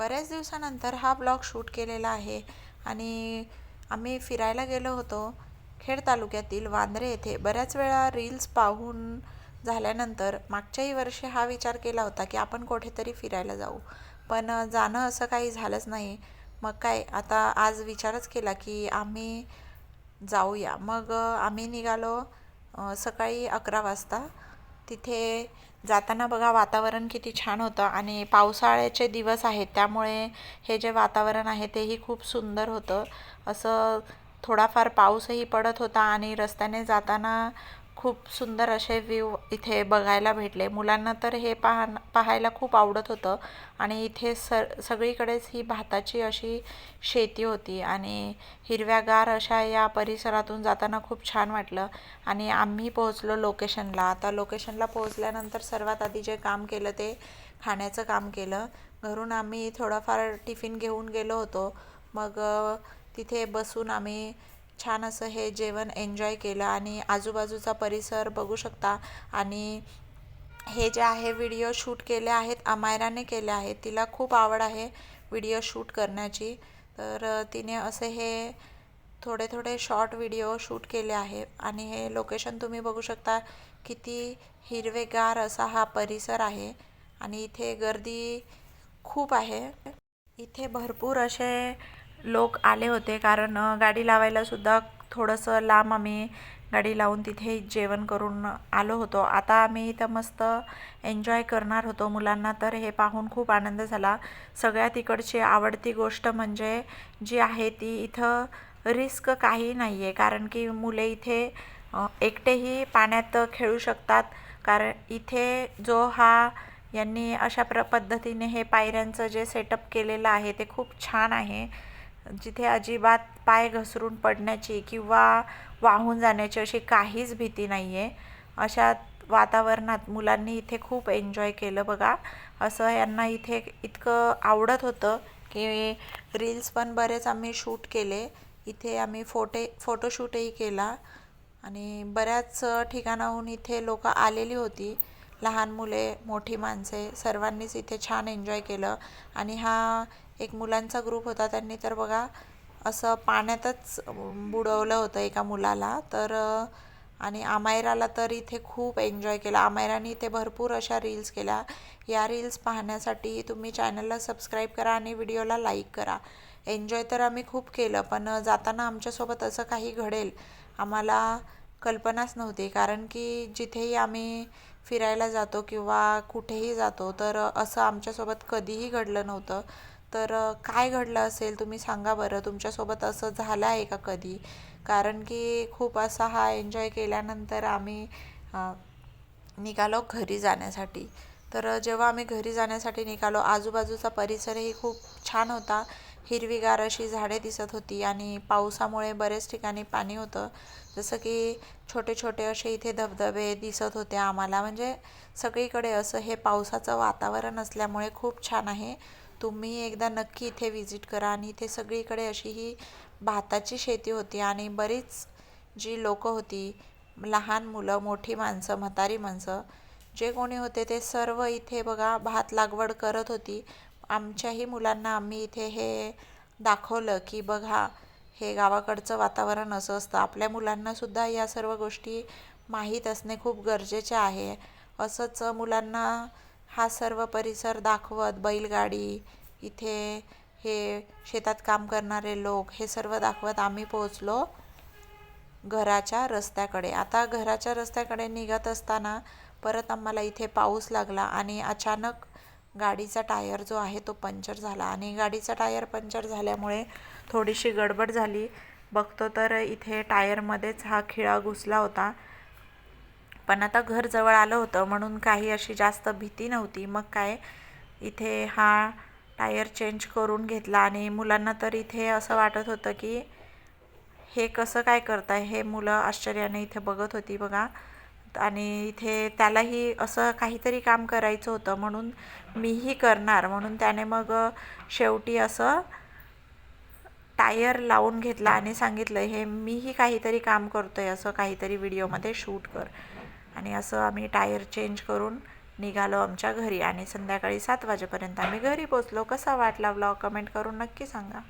बऱ्याच दिवसानंतर हा ब्लॉग शूट केलेला आहे आणि आम्ही फिरायला गेलो होतो खेड तालुक्यातील वांद्रे येथे. बऱ्याच वेळा रील्स पाहून झाल्यानंतर मागच्याही वर्षी हा विचार केला होता की आपण कुठेतरी फिरायला जाऊ. पण जाणं असं काही झालंच नाही. मग काय आता आज विचारच केला की आम्ही जाऊया. मग आम्ही निघालो सकाळी अकरा वाजता. तिथे जाताना बघा वातावरण किती छान होतं आणि पावसाळ्याचे दिवस आहेत त्यामुळे हे जे वातावरण आहे तेही खूप सुंदर होतं. असं थोडाफार पाऊसही पडत होता आणि रस्त्याने जाताना खूप सुंदर असे व्ह्यू इथे बघायला भेटले. मुलांना तर हे पाहा पाहायला खूप आवडत होतं. आणि इथे सर सगळीकडेच ही भाताची अशी शेती होती. आणि हिरव्यागार अशा या परिसरातून जाताना खूप छान वाटलं. आणि आम्ही पोहोचलो लोकेशनला आता लोकेशनला पोहोचल्यानंतर सर्वात आधी जे काम केलं ते खाण्याचं काम केलं. घरून आम्ही थोडाफार टिफिन घेऊन गेलो होतो. मग तिथे बसून आम्ही छान असं हे जेवण एन्जॉय केलं आणि आजूबाजूचा परिसर बघू शकता. आणि हे जे आहे व्हिडिओ शूट केले आहेत अमायराने केले आहेत. तिला खूप आवड आहे व्हिडिओ शूट करण्याची. तर तिने असे हे थोडे थोडे शॉर्ट व्हिडिओ शूट केले आहे. आणि हे लोकेशन तुम्ही बघू शकता किती हिरवेगार असा हा परिसर आहे. आणि इथे गर्दी खूप आहे. इथे भरपूर असे लोक आले होते कारण गाडी लावायला सुद्धा थोडंसं लांब आम्ही गाडी लावून तिथे जेवण करून आलो होतो. आता आम्ही इथं मस्त एन्जॉय करणार होतो मुलांना. तर हे पाहून खूप आनंद झाला. सगळ्यात इकडची आवडती गोष्ट म्हणजे जी आहे ती इथं रिस्क काही नाही आहे कारण की मुले इथे एकटेही पाण्यात खेळू शकतात. कारण इथे जो हा यांनी अशा प्र पद्धतीने हे पायऱ्यांचं जे सेटअप केलेलं आहे ते खूप छान आहे. जिथे अजिबात पाय घसरून पडण्याची किंवा वाहून जाण्याची अशी काहीच भीती नाही आहे अशा वातावरणात मुलांनी इथे खूप एन्जॉय केलं बघा. असं यांना इथे इतकं आवडत होतं की रील्स पण बरेच आम्ही शूट केले. इथे आम्ही फोटे फोटोशूटही केला. आणि बऱ्याच ठिकाणाहून इथे लोक आलेली होती. लहान मुले मोठी माणसे सर्वांनीच इथे छान एन्जॉय केलं. आणि हा एक मुलांचा ग्रुप होता त्यांनी तर बघा असं पाण्यातच बुडवलं होतं एका मुलाला. तर आणि आमायराला तर इथे खूप एन्जॉय केला. आमायराने इथे भरपूर अशा रील्स केल्या. या रील्स पाहण्यासाठी तुम्ही चॅनलला सबस्क्राईब करा आणि व्हिडिओला लाईक करा. एन्जॉय तर आम्ही खूप केलं पण जाताना आमच्यासोबत असं काही घडेल आम्हाला कल्पनाच नव्हती. कारण की जिथेही आम्ही फिरायला जातो किंवा कुठेही जातो तर असं आमच्यासोबत कधीही घडलं नव्हतं. तर काय घडलं असेल तुम्ही सांगा बरं. तुमच्यासोबत असं झालं आहे का कधी? कारण की खूप असा हा एन्जॉय केल्यानंतर आम्ही निघालो घरी जाण्यासाठी. तर जेव्हा आम्ही घरी जाण्यासाठी निघालो आजूबाजूचा परिसरही खूप छान होता. हिरवीगार अशी झाडे दिसत होती आणि पावसामुळे बरेच ठिकाणी पाणी होतं. जसं की छोटे छोटे असे इथे धबधबे दिसत होते आम्हाला. म्हणजे सगळीकडे असं हे पावसाचं वातावरण असल्यामुळे खूप छान आहे. तुम्ही एकदा नक्की इथे विजिट करा आणि इथे सगळीकडे अशी ही भाताची शेती होती आणि बरीच जी लोकं होती लहान मुलं मोठी माणसं म्हातारी माणसं जे कोणी होते ते सर्व इथे बघा भात लागवड करत होती. आमच्याही मुलांना आम्ही इथे हे दाखवलं की बघा हे गावाकडचं वातावरण असं असतं. आपल्या मुलांनासुद्धा या सर्व गोष्टी माहीत असणे खूप गरजेचे आहे. असंच मुलांना हा सर्व परिसर दाखवत बैलगाडी इथे हे शेतात काम करणारे लोक हे सर्व दाखवत आम्ही पोहोचलो घराच्या रस्त्याकडे. आता घराच्या रस्त्याकडे निघत असताना परत आम्हाला इथे पाऊस लागला आणि अचानक गाडीचा टायर जो आहे तो पंक्चर झाला. आणि गाडीचा टायर पंक्चर झाल्यामुळे थोडीशी गडबड झाली. बघतो तर इथे टायरमध्येच हा खिळा घुसला होता. पण आता घर जवळ आलं होतं म्हणून काही अशी जास्त भीती नव्हती. मग काय इथे हा टायर चेंज करून घेतला आणि मुलांना तर इथे असं वाटत होतं की हे कसं काय करताय? हे मुलं आश्चर्याने इथे बघत होती बघा. आणि इथे त्यालाही असं काहीतरी काम करायचं होतं म्हणून मीही करणार. म्हणून त्याने मग शेवटी असं टायर लावून घेतला आणि सांगितलं हे मीही काहीतरी काम करतोय असं काहीतरी व्हिडिओमध्ये शूट कर. आणि असं आम्ही टायर चेंज करून निघालो आमच्या घरी आणि संध्याकाळी सात वाजेपर्यंत आम्ही घरी पोचलो. कसा वाटला व्लॉग कमेंट करून नक्की सांगा.